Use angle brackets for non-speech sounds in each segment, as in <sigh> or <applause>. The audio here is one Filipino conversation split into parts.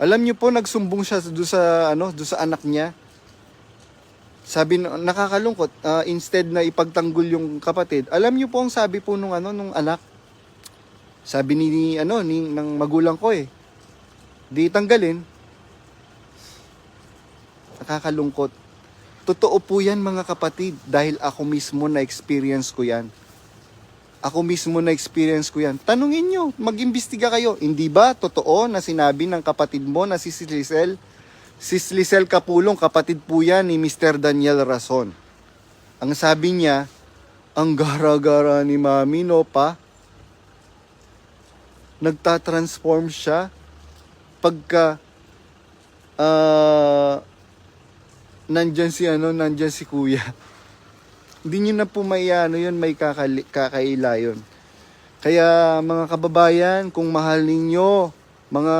Alam niyo po, nagsumbong siya doon sa, ano, doon sa anak niya. Sabi, nakakalungkot, ah, instead na ipagtanggol yung kapatid, alam niyo po ang sabi po nung, ano, nung anak. Sabi ni, ni ano, ni, ng magulang ko eh. Di tanggalin. Nakakalungkot. Totoo po yan mga kapatid dahil ako mismo na experience ko yan. Ako mismo na experience ko yan. Tanungin nyo, mag-imbestiga kayo. Hindi ba totoo na sinabi ng kapatid mo na si Lisel? Si Lisel Kapulong, kapatid po yan ni Mr. Daniel Rason. Ang sabi niya, ang gara-gara ni Mami, no pa? Nagtatransform siya pagka ah nandyan si ano, nandyan si kuya. Hindi nyo na po may ano yun, may kakali, kakaila yun. Kaya mga kababayan, kung mahal ninyo, mga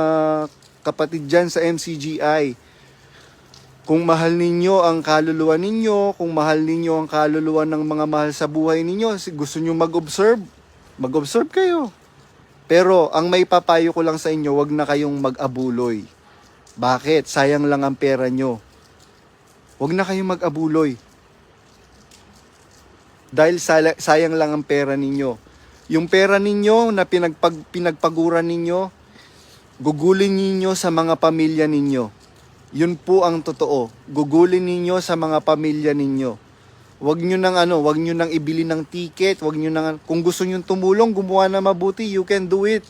kapatid dyan sa MCGI, kung mahal ninyo ang kaluluwa ninyo, kung mahal ninyo ang kaluluwa ng mga mahal sa buhay ninyo, gusto nyo mag-observe, mag-observe kayo. Pero ang may papayo ko lang sa inyo, wag na kayong mag-abuloy. Bakit? Sayang lang ang pera nyo. Huwag na kayong mag-abuloy. Dahil sayang lang ang pera ninyo. Yung pera ninyo na pinagpag, pinagpaguran ninyo, gugulin ninyo sa mga pamilya ninyo. Yun po ang totoo. Gugulin ninyo sa mga pamilya ninyo. Huwag nyo nang ano, huwag nyo nang ibili ng ticket, huwag nyo nang, kung gusto nyo tumulong, gumawa na mabuti, you can do it.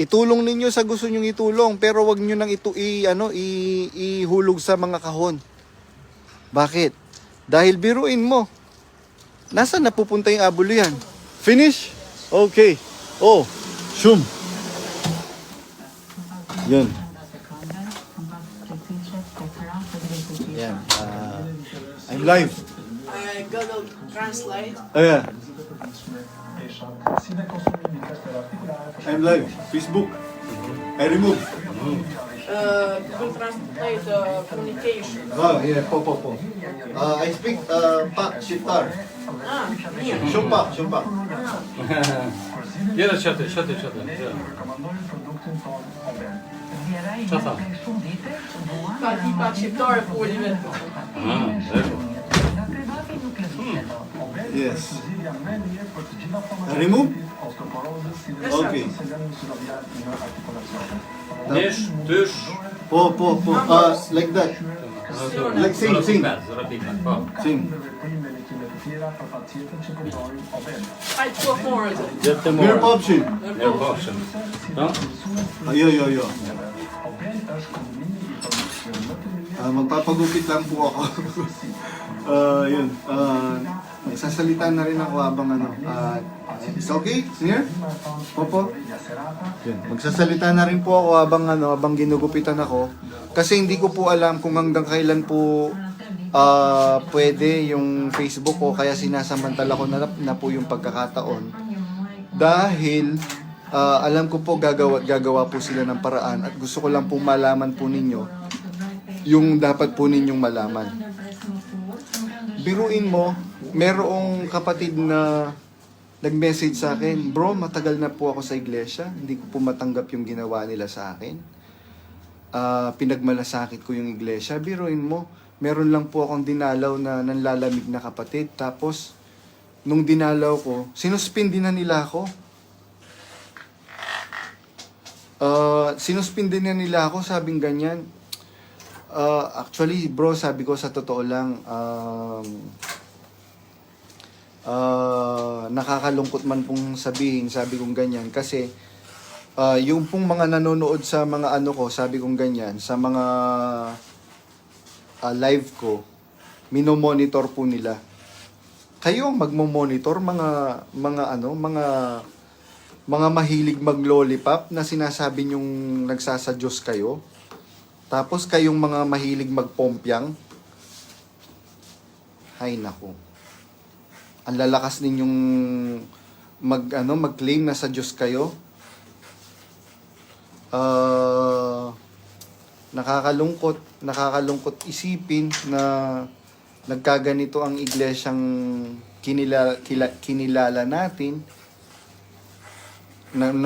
Itulong ninyo sa gusto nyong itulong, pero wag nyo nang ito i, ano, i, ihulog sa mga kahon. Bakit? Dahil biruin mo. Nasaan napupunta yung abulo yan? Finish? Okay. Oh, shum. Yun. Yan. ah, I'm live. I Google Translate. Ayan. I'm live. Facebook. I remove. Uh, Google Translate communication. Ah, yeah, po, po, po. Uh, I speak uh, pak shqiptar. Ah, mirë. Shumë pak, shumë pak. Jera çatë, çatë, çatë. Rekomandojmë produktin ton Oben. Qa tha? Ka di pak shqiptare po ullime. Ah, dhe. Evet. Yes. Remove? Okay. Niż, tyż. Po, po, po. Uh, like that. Like sing, sing. Sing. Możesz? option. Owszem. No? Ayo, yo, yo. Ah, magpapagupit lang po ako. <laughs> Ah, yun. Ah, magsasalita na rin ako habang ano. ah, it's okay? Here? Popo? Yun. Magsasalita na rin po ako habang ano, habang ginugupitan ako. Kasi hindi ko po alam kung hanggang kailan po ah pwede yung Facebook ko kaya sinasamantala ko na, na po yung pagkakataon. Dahil ah, alam ko po gagawa, gagawa po sila ng paraan at gusto ko lang po malaman po ninyo yung dapat po ninyong malaman. Biruin mo, merong kapatid na nag-message sa akin, Bro, matagal na po ako sa iglesia. Hindi ko po matanggap yung ginawa nila sa akin. Ah, pinagmalasakit ko yung iglesia. Biruin mo, meron lang po akong dinalaw na nanlalamig na kapatid. Tapos, nung dinalaw ko, sinuspindi na nila ako. Uh, sinuspindi na nila ako, sabing ganyan. Uh, actually, bro, sabi ko sa totoo lang, um, uh, nakakalungkot man pong sabihin, sabi kong ganyan. Kasi, uh, yung pong mga nanonood sa mga ano ko, sabi kong ganyan, sa mga uh, live ko, minomonitor po nila. Kayo ang magmo-monitor mga mga ano, mga mga mahilig mag-lollipop na sinasabi nyong nagsasadyos kayo. Tapos kayong mga mahilig magpompyang. Hay nako. Ang lalakas ninyong mag ano mag-claim na sa Diyos kayo. Ah nakakalungkot, nakakalungkot isipin na nagkaganito ang iglesyang kinilala, kinilala natin na,